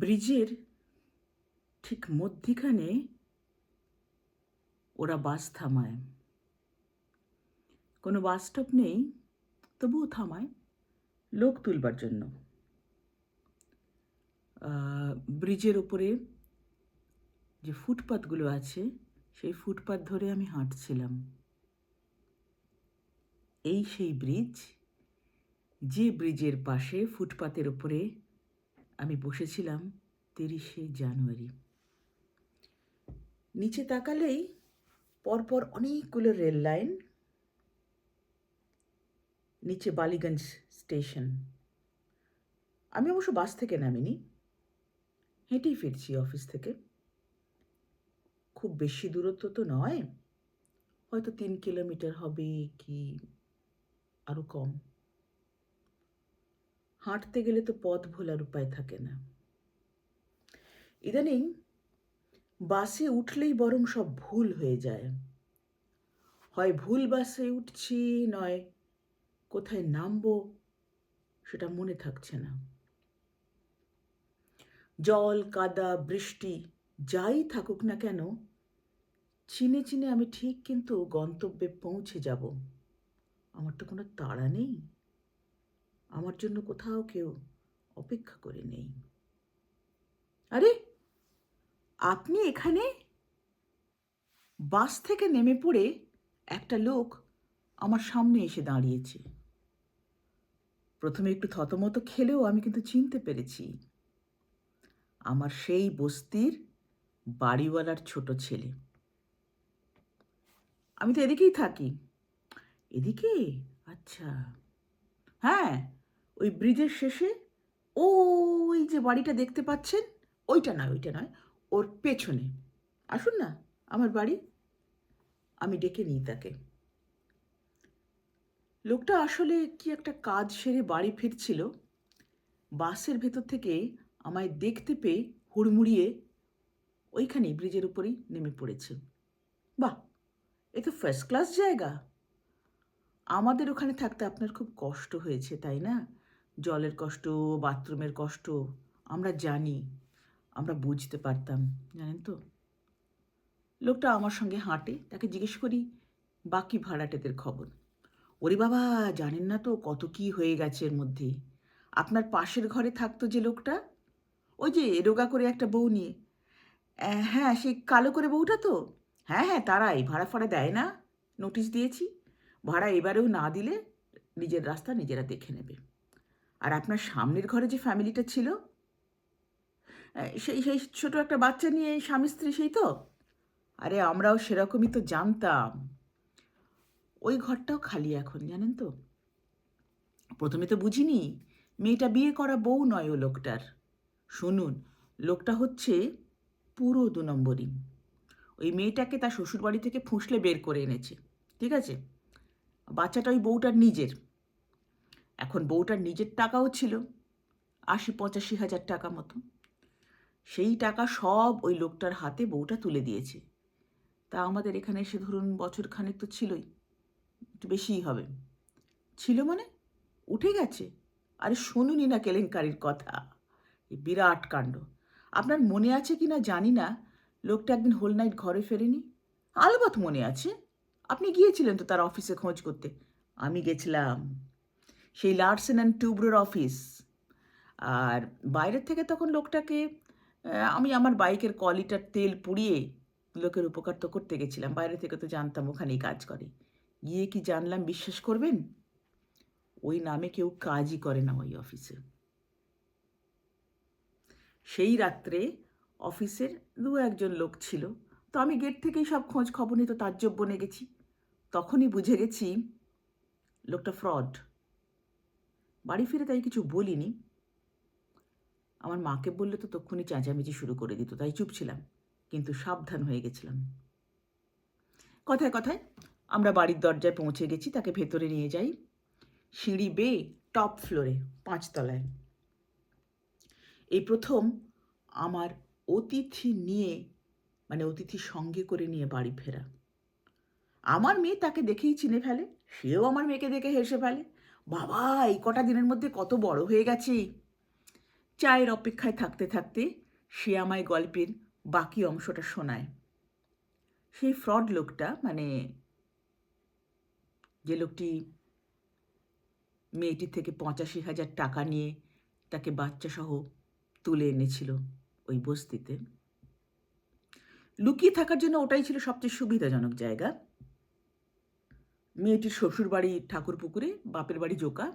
ব্রিজের ঠিক মধ্যিখানে ওরা বাস থামায়। কোনো বাস স্টপ নেই, তবুও থামায় লোক তুলবার জন্য। ব্রিজের ওপরে যে ফুটপাতগুলো আছে, সেই ফুটপাত ধরে আমি হাঁটছিলাম। এই সেই ব্রিজ, যে ব্রিজের পাশে ফুটপাতের ওপরে আমি বসেছিলাম তিরিশে জানুয়ারি। নিচে তাকালেই পরপর অনেকগুলো রেল লাইন, নিচে বালিগঞ্জ স্টেশন। আমি অবশ্য বাস থেকে নামিনি, হেঁটেই ফিরছি অফিস থেকে। খুব বেশি দূরত্ব তো নয়, হয়তো তিন কিলোমিটার হবে কি আরও কম। হাঁটতে গেলে তো পথ ভোলার উপায় থাকে না। ইদানিং বাসে উঠলেই বরং সব ভুল হয়ে যায়। হয় ভুল বাসে উঠছি, নয় কোথায় নামবো সেটা মনে থাকছে না। জল, কাদা, বৃষ্টি যাই থাকুক না কেন, চিনে চিনে আমি ঠিক কিন্তু গন্তব্যে পৌঁছে যাব। আমার তো কোনো তাড়া নেই। আমার জন্য কোথাও কেউ অপেক্ষা করে নেই। আরে, আপনি এখানে? বাস থেকে নেমে পড়ে একটা লোক আমার সামনে এসে দাঁড়িয়েছে। প্রথমে একটু থতমত খেলেও আমি কিন্তু চিনতে পেরেছি। আমার সেই বস্তির বাড়িওয়ালার ছোট ছেলে। আমি তো এদিকেই থাকি। এদিকে? আচ্ছা। হ্যাঁ ওই ব্রিজের শেষে ওই যে বাড়িটা দেখতে পাচ্ছেন, ওইটা নয় ওইটা নয়, ওর পেছনে। আসুন না, আমার বাড়ি। আমি ডেকে নিই তাকে। লোকটা আসলে কি একটা কাজ সেরে বাড়ি ফিরছিল? বাসের ভেতর থেকে আমায় দেখতে পেয়ে হুড়মুড়িয়ে ওইখানেই ব্রিজের উপরেই নেমে পড়েছে। বাহ, এ তো ফার্স্ট ক্লাস জায়গা। আমাদের ওখানে থাকতে আপনার খুব কষ্ট হয়েছে, তাই না? জলের কষ্ট, বাথরুমের কষ্ট, আমরা জানি, আমরা বুঝতে পারতাম, জানেন তো? লোকটা আমার সঙ্গে হাঁটে, তাকে জিজ্ঞেস করি, বাকি ভাড়াটেদের খবর? ওরে বাবা, জানেন না তো কত কি হয়ে গেছে এর মধ্যে। আপনার পাশের ঘরে থাকতো যে লোকটা? ওই যে রোগা করে একটা বউ নিয়ে। হ্যাঁ সেই কালো করে বউটা তো। হ্যাঁ হ্যাঁ তারাই, ভাড়া ফাড়া দেয় না। নোটিশ দিয়েছি। ভাড়া এবারেও না দিলে নিজের রাস্তা নিজেরা দেখে নেবে। আর আপনার সামনের ঘরে যে ফ্যামিলিটা ছিল? সেই সেই ছোট একটা বাচ্চা নিয়ে স্বামী স্ত্রী সেই তো? আরে আমরাও সেরকমই তো জানতাম। ওই ঘরটাও খালি এখন, জানেন তো? প্রথমে তো বুঝিনি, মেয়েটা বিয়ে করা বউ নয় ও লোকটার। শুনুন, লোকটা হচ্ছে পুরো দু নম্বরই। ওই মেয়েটাকে তার শ্বশুরবাড়ি থেকে ফুঁসলে বের করে এনেছে, ঠিক আছে? বাচ্চাটা ওই বউটার নিজের। এখন বউটার নিজের টাকাও ছিল আশি পঁচাশি হাজার টাকা মতো। সেই টাকা সব ওই লোকটার হাতে বউটা তুলে দিয়েছে। তা আমাদের এখানে এসে ধরুন বছর খানেক তো ছিলই, একটু বেশিই হবে। ছিল মানে? উঠে গেছে। আরে শুনুনি না কেলেঙ্কারির কথা। বিরাট কাণ্ড। আপনার মনে আছে কি না জানি না। লোকটা একদিন হোল নাইট ঘরে ফেরেনি। আলবত মনে আছে? আপনি গিয়েছিলেন তো তার অফিসে খোঁজ করতে? আমি গেছিলাম। সেই লার্সেন অ্যান্ড টুব্রোর অফিস। আর বাইরের থেকে তখন লোকটাকে আমি আমার বাইকের কলিটার তেল পুড়িয়ে লোকের উপকার তো করতে গেছিলাম। বাইরে থেকে তো জানতাম ওখানেই কাজ করে। গিয়ে কি জানলাম, বিশ্বাস করবেন? ওই নামে কেউ কাজই করে না ওই অফিসে। সেই রাত্রে অফিসের দু একজন লোক ছিল। তো আমি গেট থেকেই সব খোঁজ খবর নিয়ে তো তাজ্জব বনে গেছি। তখনই বুঝে গেছি, লোকটা ফ্রড। বাড়ি ফিরে তাই কিছু বলিনি। আমার মাকে বললে তো তক্ষুনি চেঁচামেচি শুরু করে দিত, তাই চুপ ছিলাম, কিন্তু সাবধান হয়ে গেছিলাম। কথায় কথায় আমরা বাড়ির দরজায় পৌঁছে গেছি, তাকে ভেতরে নিয়ে যাই। সিঁড়ি বেয়ে টপ ফ্লোরে, পাঁচতলায়। এই প্রথম আমার অতিথি নিয়ে মানে অতিথি সঙ্গে করে নিয়ে বাড়ি ফেরা। আমার মেয়ে তাকে দেখেই চিনে ফেলে, সেও আমার মেয়েকে দেখে হেসে ফেলে। বাবা, এই কটা দিনের মধ্যে কত বড় হয়ে গেছে। চায়ের অপেক্ষায় থাকতে থাকতে সে আমায় গল্পের বাকি অংশটা শোনায়। সেই ফ্রড লোকটা মানে যে লোকটি মেয়েটির থেকে পঁচাশি হাজার টাকা নিয়ে তাকে বাচ্চাসহ তুলে এনেছিল ওই বস্তিতে। লুকিয়ে থাকার জন্য ওটাই ছিল সবচেয়ে সুবিধাজনক জায়গা। মেয়েটির শ্বশুর বাড়ি ঠাকুর পুকুরে বাপের বাড়ি জোকা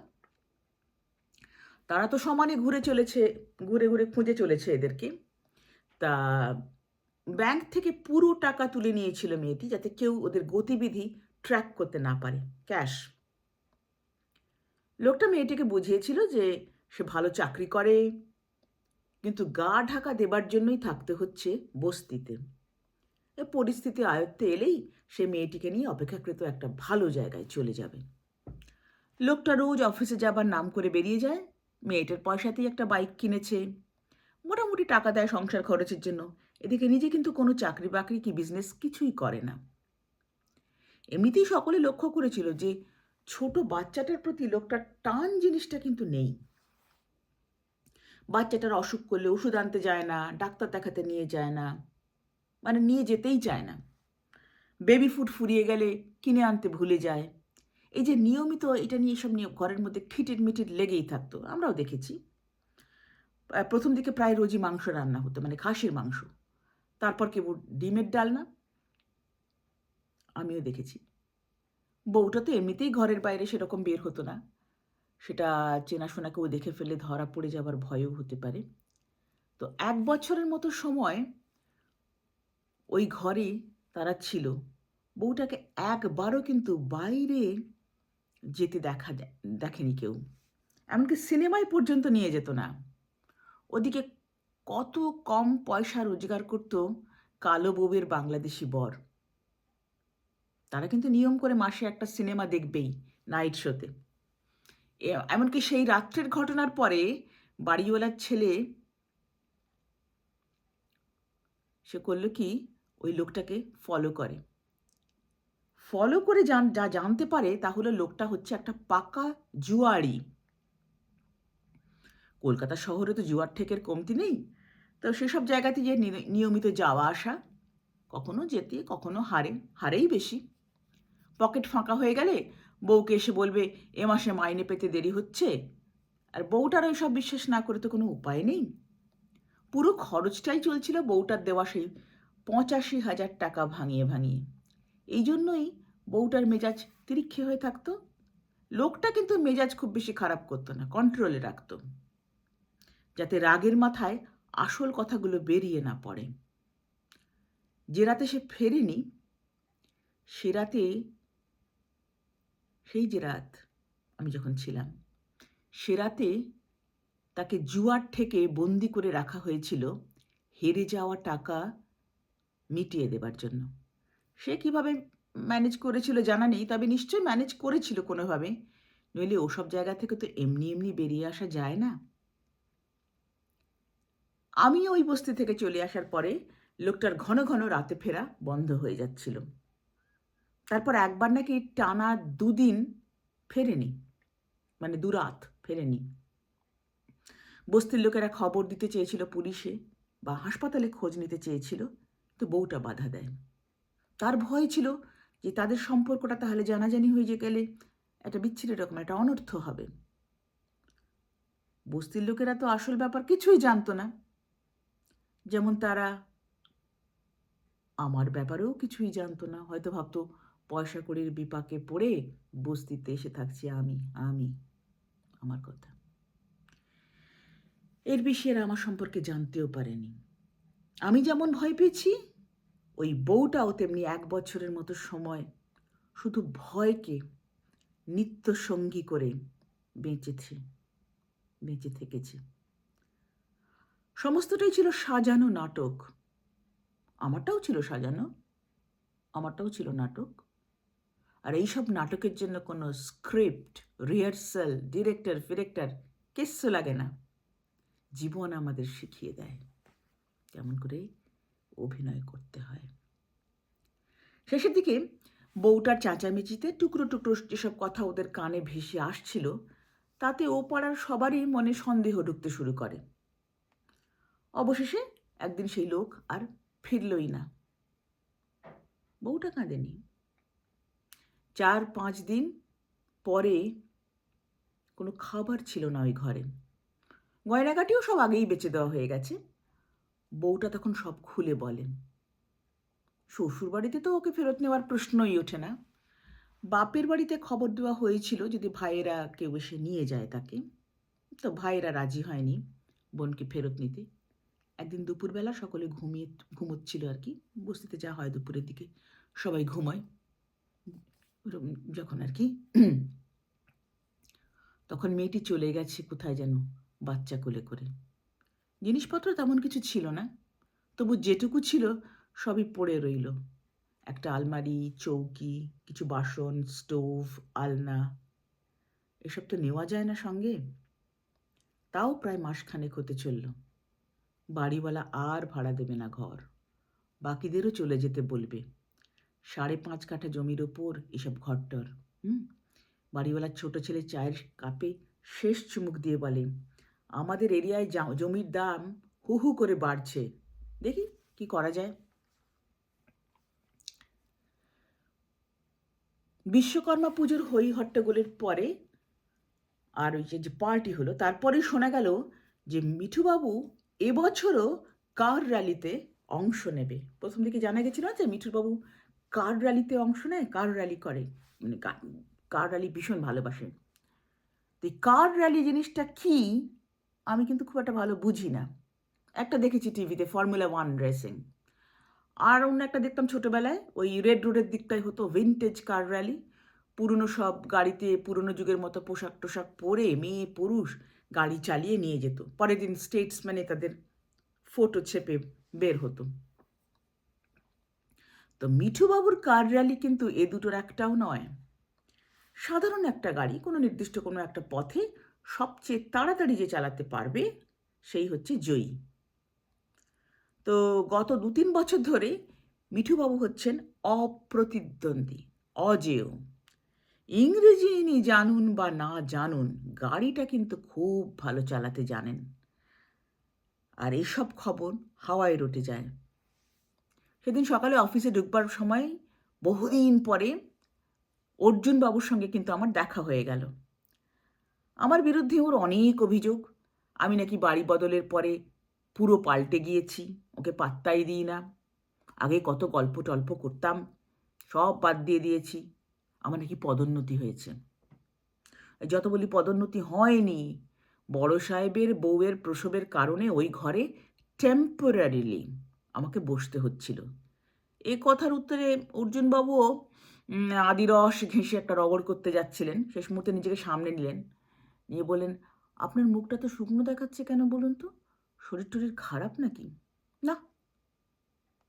তারা তো সমানে ঘুরে চলেছে, ঘুরে ঘুরে খুঁজে চলেছে এদেরকে। তা ব্যাংক থেকে পুরো টাকা তুলে নিয়েছিল মেয়েটি, যাতে কেউ ওদের গতিবিধি ট্র্যাক করতে না পারে। ক্যাশ। লোকটা মেয়েটিকে বুঝিয়েছিল যে সে ভালো চাকরি করে, কিন্তু গা ঢাকা দেবার জন্যই থাকতে হচ্ছে বস্তিতে। পরিস্থিতি আয়ত্তে এলেই সে মেয়েটিকে নিয়ে অপেক্ষাকৃত একটা ভালো জায়গায় চলে যাবে। লোকটা রোজ অফিসে যাবার নাম করে বেরিয়ে যায়। মেয়েটার পয়সাতেই একটা বাইক কিনেছে। মোটামুটি টাকা দেয় সংসার খরচের জন্য। এদিকে নিজে কিন্তু কোনো চাকরি বাকরি কি বিজনেস কিছুই করে না। এমনিতেই সকলে লক্ষ্য করেছিল যে ছোট বাচ্চাটার প্রতি লোকটার টান জিনিসটা কিন্তু নেই। বাচ্চাটার অসুখ করলে ওষুধ আনতে যায় না, ডাক্তার দেখাতে নিয়ে যায় না। মানে নিয়ে যেতেই চায় না। বেবি ফুড ফুরিয়ে গেলে কিনে আনতে ভুলে যায়। এই যে নিয়মিত এটা নিয়ে এসব নিয়ে ঘরের মধ্যে খিটির মিটির লেগেই থাকতো, আমরাও দেখেছি। প্রথম দিকে প্রায় রোজই মাংস রান্না হতো মানে খাসির মাংস। তারপর কেবল ডিমের ডালনা। আমিও দেখেছি। বউটা তো এমনিতেই ঘরের বাইরে সেরকম বের হতো না। সেটা চেনাশোনা কেউ দেখে ফেলে ধরা পড়ে যাবার ভয়ও হতে পারে। তো এক বছরের মতো সময় ওই ঘরে তারা ছিল। বউটাকে একবারও কিন্তু বাইরে যেতে দেখা দেখেনি কেউ। এমনকি সিনেমায় পর্যন্ত নিয়ে যেত না। ওদিকে কত কম পয়সা রোজগার করত কালো বউয়ের বাংলাদেশি বর। তারা কিন্তু নিয়ম করে মাসে একটা সিনেমা দেখবেই, নাইট শোতে। এমনকি সেই রাত্রের ঘটনার পরে বাড়িওয়ালার ছেলে, সে করল কি ওই লোকটাকে ফলো করে। ফলো করে জান, যা জানতে পারে তাহলে লোকটা হচ্ছে একটা পাকা জুয়ারি কলকাতা শহরে তো জুয়ার ঠেকের কমতি নেই। তো সেসব জায়গাতে যে নিয়মিত যাওয়া আসা, কখনো যেতে, কখনো হারে, হারেই বেশি। পকেট ফাঁকা হয়ে গেলে বউকে এসে বলবে, এ মাসে মাইনে পেতে দেরি হচ্ছে? আর বউটার ওই সব বিশ্বাস না করে তো কোনো উপায় নেই। পুরো খরচটাই চলছিল বউটার দেওয়া সেই পঁচাশি হাজার টাকা ভাঙিয়ে ভাঙিয়ে। এই জন্যই বউটার মেজাজ তিরিক্ষে হয়ে থাকতো। লোকটা কিন্তু মেজাজ খুব বেশি খারাপ করতো না কন্ট্রোলে রাখত। যাতে রাগের মাথায় আসল কথাগুলো বেরিয়ে না পড়ে। যে রাতে সে ফেরেনি, সে রাতে, সেই যে রাত আমি যখন ছিলাম, সে রাতে তাকে জুয়ার থেকে বন্দি করে রাখা হয়েছিল হেরে যাওয়া টাকা মিটিয়ে দেবার জন্য। সে কীভাবে ম্যানেজ করেছিল জানা নেই, তবে নিশ্চয়ই ম্যানেজ করেছিল কোনোভাবে। নইলে ওসব জায়গা থেকে তো এমনি এমনি বেরিয়ে আসা যায় না। আমি ওই বস্তি থেকে চলে আসার পরে লোকটার ঘন ঘন রাতে ফেরা বন্ধ হয়ে যাচ্ছিল। তারপর একবার নাকি টানা দুদিন ফেরেনি মানে দুরাত ফেরেনি। বস্তির লোকেরা খবর দিতে চেয়েছিল পুলিশে বা হাসপাতালে খোঁজ নিতে চেয়েছিল। তো বউটা বাধা দেয় তার ভয় ছিল যে তাদের সম্পর্কটা তাহলে জানাজানি হয়ে যে গেলে একটা বিচ্ছিরি রকম, একটা অনর্থ হবে। বস্তির লোকেরা তো আসল ব্যাপার কিছুই জানতো না। যেমন তারা আমার ব্যাপারেও কিছুই জানতো না। হয়তো ভাবতো, পয়সা কড়ির বিপাকে পড়ে বস্তিতে এসে থাকছি আমি আমি, আমার কথা। এর এরা আমার সম্পর্কে জানতেও পারেনি। আমি যেমন ভয় পেয়েছি, ওই বউটাও তেমনি এক বছরের মতো সময় শুধু ভয়কে নিত্য সঙ্গী করে বেঁচেছে, বেঁচে থেকেছে। সমস্তটাই ছিল সাজানো নাটক। আমারটাও ছিল সাজানো, আমারটাও ছিল নাটক। আর এইসব নাটকের জন্য কোনো স্ক্রিপ্ট, রিহার্সাল, ডিরেক্টর, ফিরেক্টর, কিচ্ছু লাগে না। জীবন আমাদের শিখিয়ে দেয়। কেমন করে অভিনয় করতে হয়। শেষের দিকে বউটার চাঁচামেচিতে টুকরো টুকরো যেসব কথা ওদের কানে ভেসে আসছিল, তাতে ও পাড়ার সবারই মনে সন্দেহ ঢুকতে শুরু করে। অবশেষে একদিন সেই লোক আর ফিরলই না। বউটা কাঁদেনি। চার পাঁচ দিন পরে কোনো খাবার ছিল না ওই ঘরে। গয়নাগাটিও সব আগেই বেঁচে দেওয়া হয়ে গেছে। বউটা তখন সব খুলে বলেন। শ্বশুর বাড়িতে তো ওকে ফেরত নেওয়ার প্রশ্নই ওঠে না। বাপের বাড়িতে খবর দেওয়া হয়েছিল যদি ভাইয়েরা কেউ এসে নিয়ে যায় তাকে। তো ভাইয়েরা রাজি হয়নি বোনকে ফেরত নিতে। একদিন দুপুরবেলা সকলে ঘুমিয়ে ঘুমোচ্ছিল আর কি। বস্তিতে যা হয় দুপুরের দিকে সবাই ঘুমায়। যখন আর কি তখন মেয়েটি চলে গেছে কোথায় যেন বাচ্চা কোলে করে। জিনিসপত্র তেমন কিছু ছিল না। তবু যেটুকু ছিল সবই পড়ে রইল। একটা আলমারি, চৌকি, কিছু বাসন, স্টোভ, আলনা। এসব তো নেওয়া যায় না সঙ্গে। তাও প্রায় মাসখানেক হতে চলল। বাড়িওয়ালা আর ভাড়া দেবে না ঘর। বাকিদেরও চলে যেতে বলবে। সাড়ে পাঁচ কাঠা জমির ওপর এসব ঘরটর, হুম? বাড়িওয়ালার ছোট ছেলে চায়ের কাপে শেষ চুমুক দিয়ে বলে আমাদের এরিয়ায় জমির দাম হু হু করে বাড়ছে। দেখি কি করা যায়। বিশ্বকর্মা পুজোর হই হট্টগোলের পরে আর ওই যে পার্টি হলো, তারপরেই শোনা গেল যে মিঠুবাবু এবছরও কার র্যালিতে অংশ নেবে। প্রথম দিকে জানা গেছিল যে মিঠুবাবু কার র্যালিতে অংশ নেয়, কার র্যালি করে। মানে কার র্যালি ভীষণ ভালোবাসেন তো কার র্যালি জিনিসটা কি আমি কিন্তু খুব একটা ভালো বুঝি না। একটা দেখেছি টিভিতে ফর্মুলা ওয়ান রেসিং আর অন্য একটা দেখতাম ছোটোবেলায়, ওই রেড রোডের দিকটায় হতো ভিনটেজ কার র্যালি পুরনো সব গাড়িতে, পুরনো যুগের মতো পোশাক টোশাক পরে মেয়ে, পুরুষ গাড়ি চালিয়ে নিয়ে যেত। পরের দিন স্টেটসম্যানে তাদের ফটো ছেপে বের হতো। তো মিঠুবাবুর কার র্যালি কিন্তু এ দুটোর একটাও নয়। সাধারণ একটা গাড়ি, কোনো নির্দিষ্ট কোনো একটা পথে সবচেয়ে তাড়াতাড়ি যে চালাতে পারবে, সেই হচ্ছে জয়ী। তো গত দু তিন বছর ধরে মিঠুবাবু হচ্ছেন অপ্রতিদ্বন্দ্বী, অজেয়। ইংরেজি ইনি জানুন বা না জানুন, গাড়িটা কিন্তু খুব ভালো চালাতে জানেন। আর এসব খবর হাওয়ায় রটে যায়। সেদিন সকালে অফিসে ঢুকবার সময় বহুদিন পরে অর্জুন বাবুর সঙ্গে কিন্তু আমার দেখা হয়ে গেল। আমার বিরুদ্ধে ওর অনেক অভিযোগ। আমি নাকি বাড়ি বদলের পরে পুরো পাল্টে গিয়েছি, ওকে পাত্তাই দিই না। আগে কত গল্প টল্প করতাম, সব বাদ দিয়ে দিয়েছি। আমার নাকি পদোন্নতি হয়েছে। যত বলি পদোন্নতি হয়নি, বড় সাহেবের বউয়ের প্রসবের কারণে ওই ঘরে টেম্পোরারিলি আমাকে বসতে হচ্ছিল। এ কথার উত্তরে অর্জুনবাবুও আদিরস ঘেঁষে একটা রগড় করতে যাচ্ছিলেন। শেষ মুহূর্তে নিজেকে সামনে নিলেন। নিয়ে বললেন, আপনার মুখটা তো শুকনো দেখাচ্ছে কেন বলুন তো? শরীর টরীর খারাপ নাকি? না,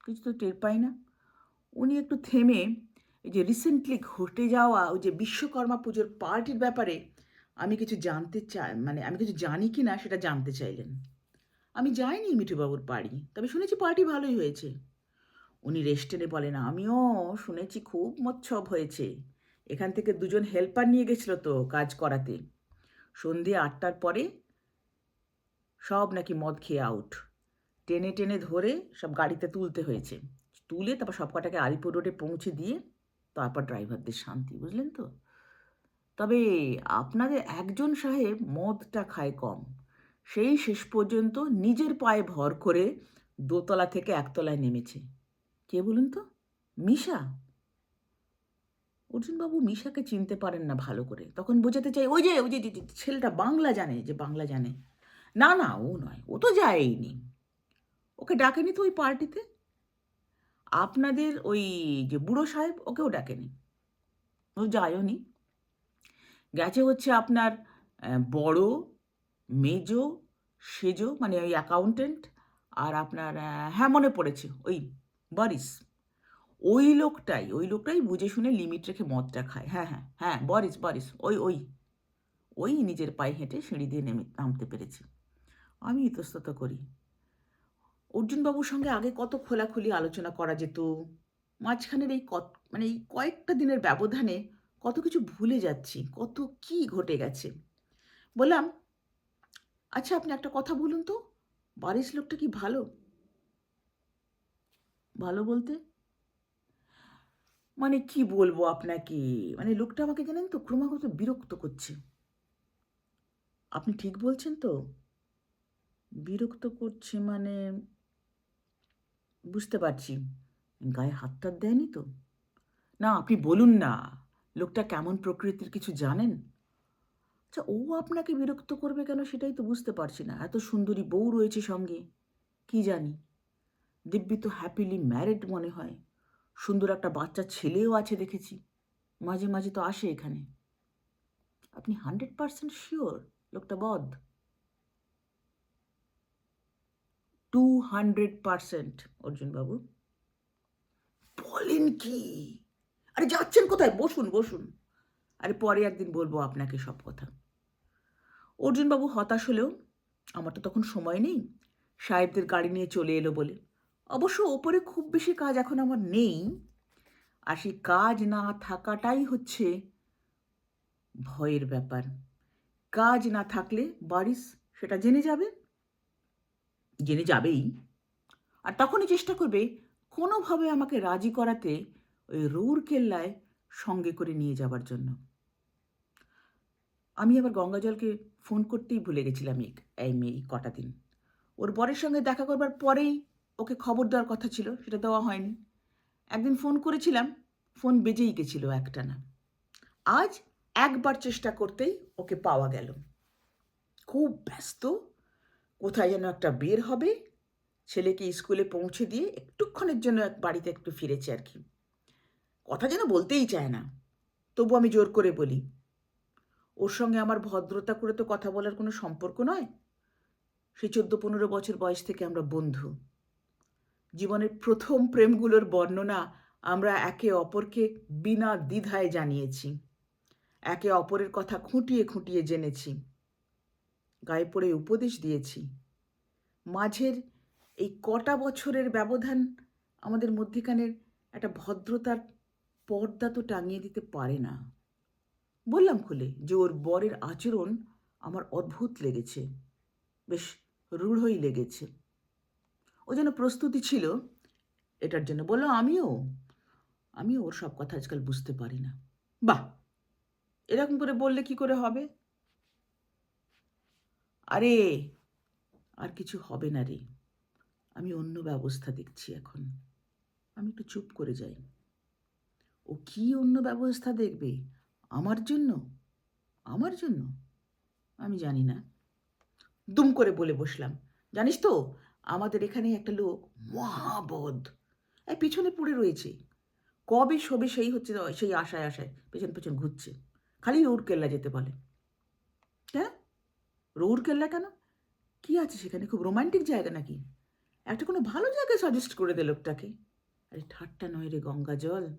কিছু তো টের পাই না। উনি একটু থেমে এই যে রিসেন্টলি ঘটে যাওয়া ওই যে বিশ্বকর্মা পুজোর পার্টির ব্যাপারে আমি কিছু জানতে চাই মানে আমি কিছু জানি কি না সেটা জানতে চাইলেন। আমি যাইনি মিঠুবাবুর বাড়ি, তবে শুনেছি পার্টি ভালোই হয়েছে। উনি রেস্টেনে বলেন, আমিও শুনেছি খুব মচ্ছব হয়েছে। এখান থেকে দুজন হেল্পার নিয়ে গেছিল তো কাজ করাতে। সন্ধে আটটার পরে সব নাকি মদ খেয়ে আউট টেনে টেনে ধরে সব গাড়িতে তুলতে হয়েছে। তুলে তারপর সব কটাকে আলিপুর রোডে পৌঁছে দিয়ে তারপর ড্রাইভারদের শান্তি, বুঝলেন তো? তবে আপনাদের একজন সাহেব মদটা খায় কম। সেই শেষ পর্যন্ত নিজের পায়ে ভর করে দোতলা থেকে একতলায় নেমেছে। কে বলুন তো? মিশা। অর্জুনবাবু মিশাকে চিনতে পারেন না ভালো করে। তখন বোঝাতে চাই, ওই যে ওই যে ছেলেটা বাংলা জানে, যে বাংলা জানে। না না, ও নয়, ও তো যায়নি ওকে ডাকেনি তো ওই পার্টিতে? আপনাদের ওই যে বুড়ো সাহেব, ওকেও ডাকেনি। ও যায়ও নি। গেছে হচ্ছে আপনার বড়, মেজো, সেজো মানে ওই অ্যাকাউন্টেন্ট আর আপনার হ্যাঁ মনে পড়েছে, ওই বরিস। ওই লোকটাই ওই লোকটাই বুঝে শুনে লিমিট রেখে মদটা খায়। হ্যাঁ হ্যাঁ হ্যাঁ বরিস বরিস, ওই ওই। ওই নিজের পায়ে হেঁটে সিঁড়ি দিয়ে নেমে নামতে পেরেছে। আমি ইতস্তত করি। অর্জুনবাবুর সঙ্গে আগে কত খোলাখুলি আলোচনা করা যেত? মাঝখানের এই কত মানে এই কয়েকটা দিনের ব্যবধানে কত কিছু ভুলে যাচ্ছি, কত কি ঘটে গেছে। বললাম আচ্ছা আপনি একটা কথা বলুন তো। বাড়ির লোকটা কি ভালো? ভালো বলতে মানে কি বলব আপনাকে? মানে লোকটা আমাকে জানেন তো ক্রমাগত বিরক্ত করছে। আপনি ঠিক বলছেন তো? বিরক্ত করছে মানে বুঝতে পারছি। গায়ে হাত টাত দেয়নি তো? না, আপনি বলুন না। লোকটা কেমন প্রকৃতির কিছু জানেন? আচ্ছা ও আপনাকে বিরক্ত করবে কেন সেটাই তো বুঝতে পারছি না। এত সুন্দরী বউ রয়েছে সঙ্গে। কি জানি? দিব্যি তো হ্যাপিলি ম্যারিড মনে হয়। সুন্দর একটা বাচ্চা ছেলেও আছে দেখেছি। মাঝে মাঝে তো আসে এখানে। আপনি হান্ড্রেড পার্সেন্ট শিওর লোকটা বদ। টু হান্ড্রেড পার্সেন্ট অর্জুনবাবু। বলেন কি? আরে যাচ্ছেন কোথায়? বসুন বসুন। আরে পরে একদিন বলব আপনাকে সব কথা। অর্জুনবাবু হতাশ হলেও আমার তো তখন সময় নেই। সাহেবদের গাড়ি নিয়ে চলে এলো বলে। অবশ্য ওপরে খুব বেশি কাজ এখন আমার নেই। আর সেই কাজ না থাকাটাই হচ্ছে ভয়ের ব্যাপার। কাজ না থাকলে বারিশ সেটা জেনে যাবে। জেনে যাবেই। আর তখনই চেষ্টা করবে কোনোভাবে আমাকে রাজি করাতে ওই রৌর কেল্লায় সঙ্গে করে নিয়ে যাবার জন্য। আমি আবার গঙ্গাজলকে ফোন করতেই ভুলে গেছিলাম এই এই মেয়ে কটা দিন। ওর বরের সঙ্গে দেখা করবার পরেই ওকে খবর দেওয়ার কথা ছিল, সেটা দেওয়া হয়নি। একদিন ফোন করেছিলাম ফোন বেজেই গেছিল একটানা। আজ একবার চেষ্টা করতেই ওকে পাওয়া গেল। খুব ব্যস্ত, কোথায় যেন একটা বের হবে, ছেলেকে স্কুলে পৌঁছে দিয়ে একটুক্ষণের জন্য এক বাড়িতে একটু ফিরেছে আর কি। কথা যেন বলতেই চায় না, তবু আমি জোর করে বলি, ওর সঙ্গে আমার ভদ্রতা করে তো কথা বলার কোনো সম্পর্ক নয়? সেই চোদ্দ পনেরো বছর বয়স থেকে আমরা বন্ধু। জীবনের প্রথম প্রেমগুলোর বর্ণনা আমরা একে অপরকে বিনা দ্বিধায় জানিয়েছি। একে অপরের কথা খুঁটিয়ে খুঁটিয়ে জেনেছি। গায়ে পড়ে উপদেশ দিয়েছি। মাঝের এই কটা বছরের ব্যবধান আমাদের মধ্যেখানের একটা ভদ্রতার পর্দা তো টাঙিয়ে দিতে পারে না। বললাম খুলে যে ওর বরের আচরণ আমার অদ্ভুত লেগেছে। বেশ রূঢ়ই লেগেছে। ও যেন প্রস্তুতি ছিল, এটার জন্য বলল, আমিও আমিও ওর সব কথা আজকাল বুঝতে পারি না। বাহ! এরকম করে বললে কি করে হবে? আরে, আর কিছু হবে না রে। আমি অন্য ব্যবস্থা দেখছি এখন। আমি একটু চুপ করে যাই। ও কি অন্য ব্যবস্থা দেখবে? আমার জন্য? আমার জন্য? আমি জানি না। দুম করে বলে বসলাম। জানিস তো আমাদের এখানে একটা লোক মহাবধ। এই পিছনে পড়ে রয়েছে। কবে শোবে সেই হচ্ছে সেই আশায় আশায় পেছন পেছন ঘুরছে। খালি রৌরকেল্লা যেতে বলে। কেন রৌরকেল্লা কেন? কি আছে সেখানে? খুব রোমান্টিক জায়গা নাকি? একটা কোনো ভালো জায়গায় সাজেস্ট করে দে লোকটাকে। আরে ঠাট্টা নয় রে গঙ্গা জল।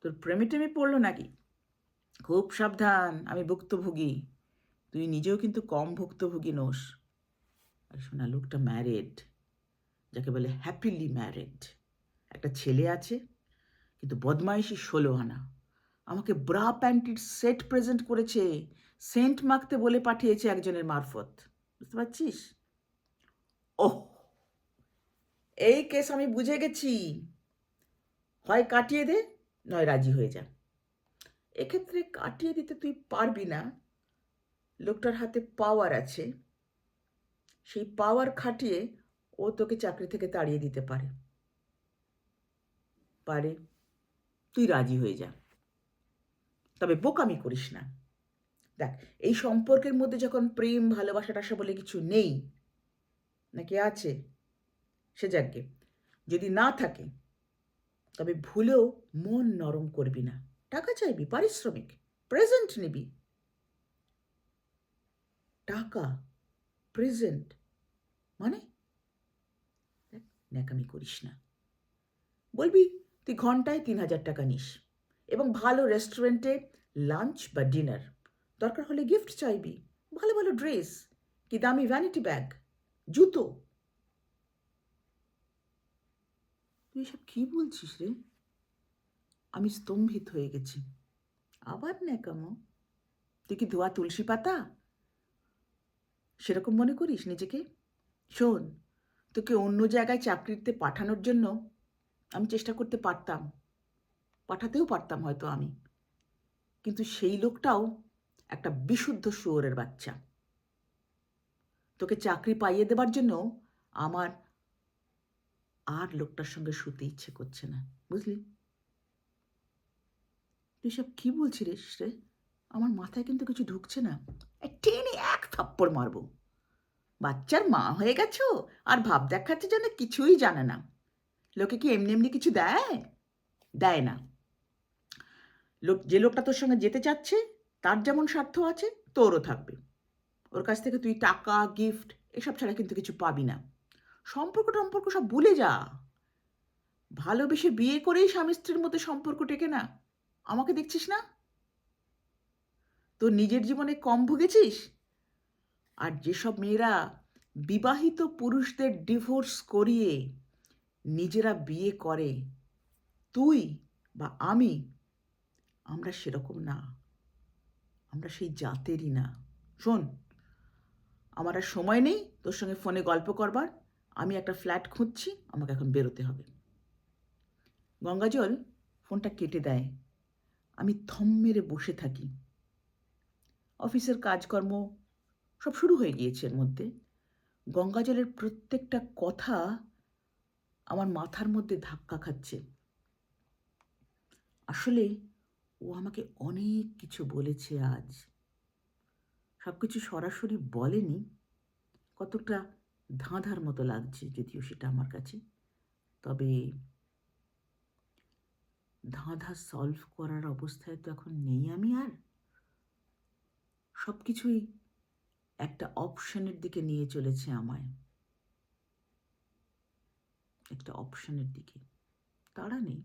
তোর প্রেমে টেমে পড়ল নাকি? খুব সাবধান আমি ভুক্তভোগী। তুই নিজেও কিন্তু কম ভুক্তভোগী নোস। আর শোনা লোকটা ম্যারেড যাকে বলে হ্যাপিলি ম্যারেড একটা ছেলে আছে, কিন্তু বদমাইশি ষোলো আনা আমাকে ব্রা প্যান্টির সেট প্রেজেন্ট করেছে সেন্ট মাখতে বলে পাঠিয়েছে একজনের মারফত। বুঝতে পারছিস? ওহ! এই কেস আমি বুঝে গেছি। হয় কাটিয়ে দে, নয় রাজি হয়ে যা। এক্ষেত্রে কাটিয়ে দিতে তুই পারবি না। লোকটার হাতে পাওয়ার আছে। সেই পাওয়ার খাটিয়ে ও তোকে চাকরি থেকে তাড়িয়ে দিতে পারে। পারে। তুই রাজি হয়ে যা। তবে বোকামি করিস না। দেখ, এই সম্পর্কের মধ্যে যখন প্রেম, ভালোবাসা, টাসা বলে কিছু নেই, নাকি আছে? সে যাকে যদি না থাকে, তবে ভুলেও মন নরম করবি না। টাকা চাইবি, পারিশ্রমিক প্রেজেন্ট নিবি। টাকা প্রেজেন্ট মানে? ন্যাকামি করিস না। বলবি, তুই ঘন্টায় তিন হাজার টাকা নিস এবং ভালো রেস্টুরেন্টে লাঞ্চ বা ডিনার দরকার হলে গিফট চাইবি। ভালো ভালো ড্রেস কি দামি ভ্যানিটি ব্যাগ জুতো। তুই সব কি বলছিস রে? আমি স্তম্ভিত হয়ে গেছি। আবার ন্যাকামো। তুই কি ধোয়া তুলসী পাতা? সেরকম মনে করিস নিজেকে? শোন, তোকে অন্য জায়গায় চাকরিতে পাঠানোর জন্য আমি চেষ্টা করতে পারতাম। পাঠাতেও পারতাম হয়তো আমি। কিন্তু সেই লোকটাও একটা বিশুদ্ধ শুয়োরের বাচ্চা। তোকে চাকরি পাইয়ে দেবার জন্য আমার আর লোকটার সঙ্গে শুতে ইচ্ছে করছে না, বুঝলি? তুই সব কি বলছিস রে? আমার মাথায় কিন্তু কিছু ঢুকছে না। টেনে এক থাপ্পড় মারবো। বাচ্চার মা হয়ে গেছো? আর ভাব দেখাচ্ছে যেন কিছুই জানে না। লোকে কি এমনি এমনি কিছু দেয়? দেয় না। লোক, যে লোকটা তোর সঙ্গে যেতে চাচ্ছে, তার যেমন স্বার্থ আছে, তোরও থাকবে। ওর কাছ থেকে তুই টাকা গিফট এসব ছাড়া কিন্তু কিছু পাবি না। সম্পর্ক টম্পর্ক সব ভুলে যা। ভালোবেসে বিয়ে করেই স্বামী স্ত্রীর মতো সম্পর্ক টেকে না। আমাকে দেখছিস না? তোর নিজের জীবনে কম ভুগেছিস? আর যেসব মেয়েরা বিবাহিত পুরুষদের ডিভোর্স করিয়ে নিজেরা বিয়ে করে, তুই বা আমি, আমরা সেরকম না। আমরা সেই জাতেরই না। শোন, আমার আর সময় নেই, তোর সঙ্গে ফোনে গল্প করবার। আমি একটা ফ্ল্যাট খুঁজছি, আমাকে এখন বেরোতে হবে। গঙ্গাজল ফোনটা কেটে দেয়। আমি থম মেরে বসে থাকি। অফিসের কাজকর্ম সব শুরু হয়ে গিয়েছে এর মধ্যে। গঙ্গাজলের প্রত্যেকটা কথা আমার মাথার মধ্যে ধাক্কা খাচ্ছে। আসলে ও আমাকে অনেক কিছু বলেছে আজ। সব কিছু সরাসরি বলেনি কতটা ধাঁধার মতো লাগছে যদিও সেটা আমার কাছে। তবে ধাঁধা সলভ করার অবস্থায় তো এখন নেই আমি আর। সব কিছুই একটা অপশনের দিকে নিয়ে চলেছে আমায়। একটা অপশনের দিকে। তারা নেই।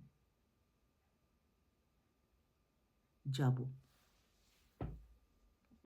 যাব।